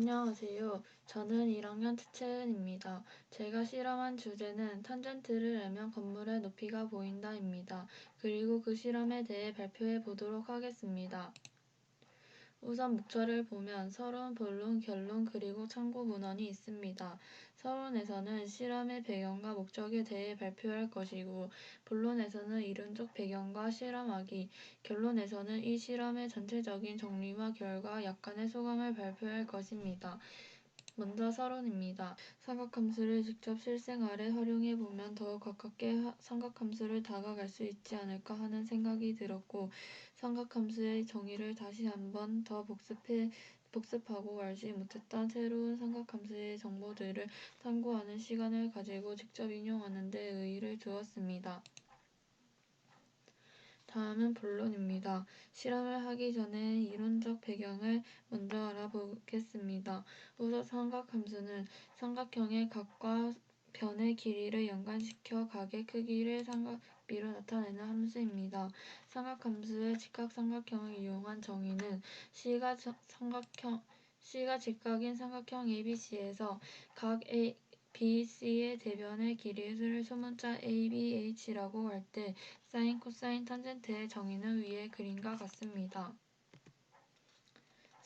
안녕하세요. 저는 1학년 최채은입니다. 제가 실험한 주제는 탄젠트를 알면 건물의 높이가 보인다입니다. 그리고 그 실험에 대해 발표해 보도록 하겠습니다. 우선 목차를 보면 서론, 본론, 결론, 그리고 참고 문헌이 있습니다. 서론에서는 실험의 배경과 목적에 대해 발표할 것이고 본론에서는 이론적 배경과 실험하기, 결론에서는 이 실험의 전체적인 정리와 결과, 약간의 소감을 발표할 것입니다. 먼저 서론입니다. 삼각함수를 직접 실생활에 활용해 보면 더욱 가깝게 삼각함수를 다가갈 수 있지 않을까 하는 생각이 들었고 삼각함수의 정의를 다시 한번 더 복습하고 알지 못했던 새로운 삼각함수의 정보들을 탐구하는 시간을 가지고 직접應用하는 데 의의를 두었습니다. 다음은 본론입니다. 실험을 하기 전에 이론적 배경을 먼저 알아보겠습니다. 우선 삼각함수는 삼각형의 각과 변의 길이를 연관시켜 각의 크기를 삼각비로 나타내는 함수입니다. 삼각함수의 직각삼각형을 이용한 정의는 C가 직각인 삼각형 ABC에서 각 BC의 대변의 길이를 소문자 ABH라고 할 때 사인, 코사인, 탄젠트의 정의는 위의 그림과 같습니다.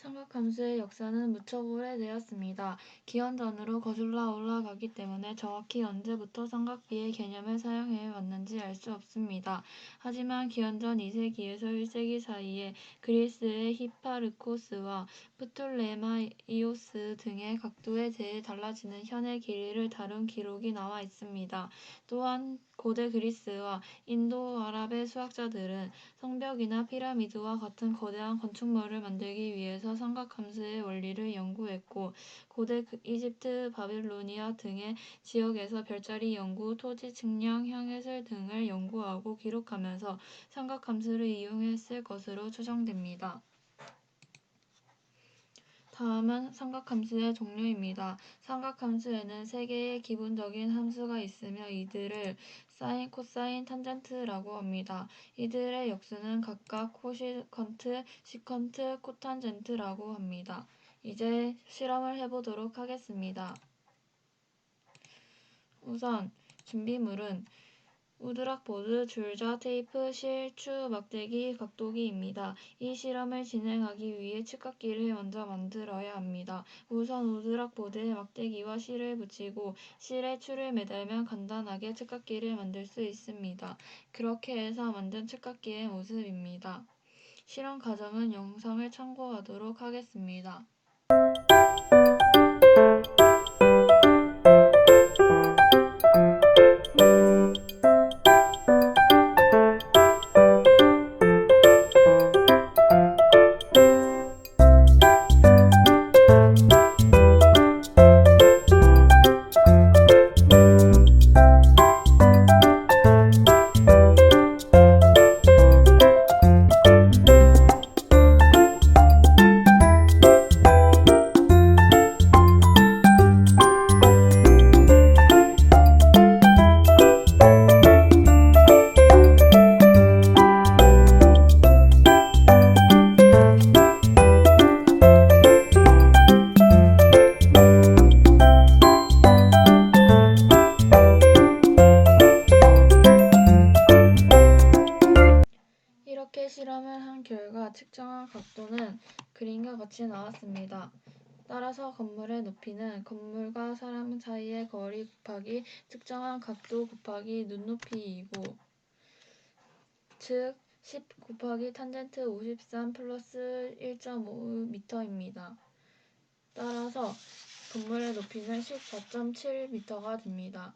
삼각함수의 역사는 무척 오래되었습니다. 기원전으로 거슬러 올라가기 때문에 정확히 언제부터 삼각비의 개념을 사용해 왔는지 알 수 없습니다. 하지만 기원전 이 세기에서 일 세기 사이에 그리스의 히파르코스와 프톨레마이오스 등의 각도에 대해 달라지는 현의 길이를 다룬 기록이 나와 있습니다. 또한 고대 그리스와 인도 아랍의 수학자들은 성벽이나 피라미드와 같은 거대한 건축물을 만들기 위해서 삼각함수의 원리를 연구했고 고대 이집트, 바빌로니아 등의 지역에서 별자리 연구, 토지 측량, 향해설 등을 연구하고 기록하면서 삼각함수를 이용했을 것으로 추정됩니다. 다음은 삼각함수의 종류입니다. 삼각함수에는 세 개의 기본적인 함수가 있으며 이들을 사인, 코사인, 탄젠트라고 합니다. 이들의 역수는 각각 코시컨트, 시컨트, 코탄젠트라고 합니다. 이제 실험을 해보도록 하겠습니다. 우선 준비물은 우드락보드, 줄자, 테이프, 실, 추, 막대기, 각도기입니다. 이 실험을 진행하기 위해 측각기를 먼저 만들어야 합니다. 우선 우드락보드에 막대기와 실을 붙이고 실에 추를 매달면 간단하게 측각기를 만들 수 있습니다. 그렇게 해서 만든 측각기의 모습입니다. 실험 과정은 영상을 참고하도록 하겠습니다. 실험을 한 결과 측정한 각도는 그림과 같이 나왔습니다. 따라서 건물의 높이는 건물과 사람 사이의 거리 곱하기 측정한 각도 곱하기 눈높이이고 즉십 곱하기 탄젠트 오십삼 플러스 일점오 미터입니다. 따라서 건물의 높이는 십사 점칠 미터가 됩니다.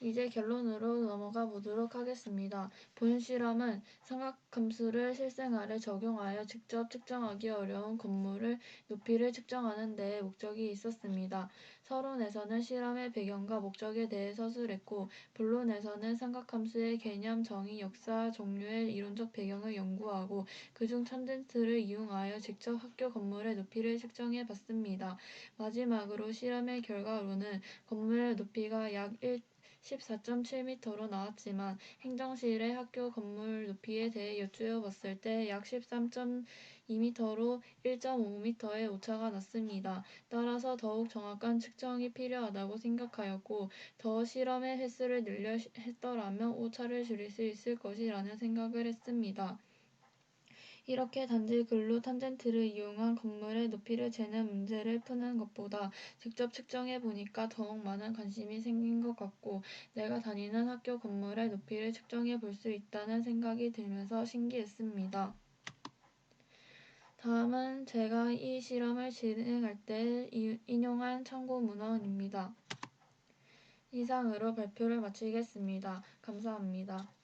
이제 결론으로 넘어가 보도록 하겠습니다. 본 실험은 삼각함수를 실생활에 적용하여 직접 측정하기 어려운 건물의 높이를 측정하는 데 목적이 있었습니다. 서론에서는 실험의 배경과 목적에 대해 서술했고 본론에서는 삼각함수의 개념, 정의, 역사, 종류의 이론적 배경을 연구하고 그중 탄젠트를 이용하여 직접 학교 건물의 높이를 측정해 봤습니다. 마지막으로 실험의 결과로는 건물의 높이가 약 14.7미터로 나왔지만 행정실의 학교 건물 높이에 대해 여쭈어 봤을 때약 13.2미터로 1.5미터의 오차가 났습니다. 따라서 더욱 정확한 측정이 필요하다고 생각하였고 더 실험의 횟수를 늘려 했더라면 오차를 줄일 수 있을 것이라는 생각을 했습니다. 이렇게 단지 글로 탄젠트를 이용한 건물의 높이를 재는 문제를 푸는 것보다 직접 측정해 보니까 더욱 많은 관심이 생긴 것 같고 내가 다니는 학교 건물의 높이를 측정해 볼 수 있다는 생각이 들면서 신기했습니다. 다음은 제가 이 실험을 진행할 때 인용한 참고 문헌입니다. 이상으로 발표를 마치겠습니다. 감사합니다.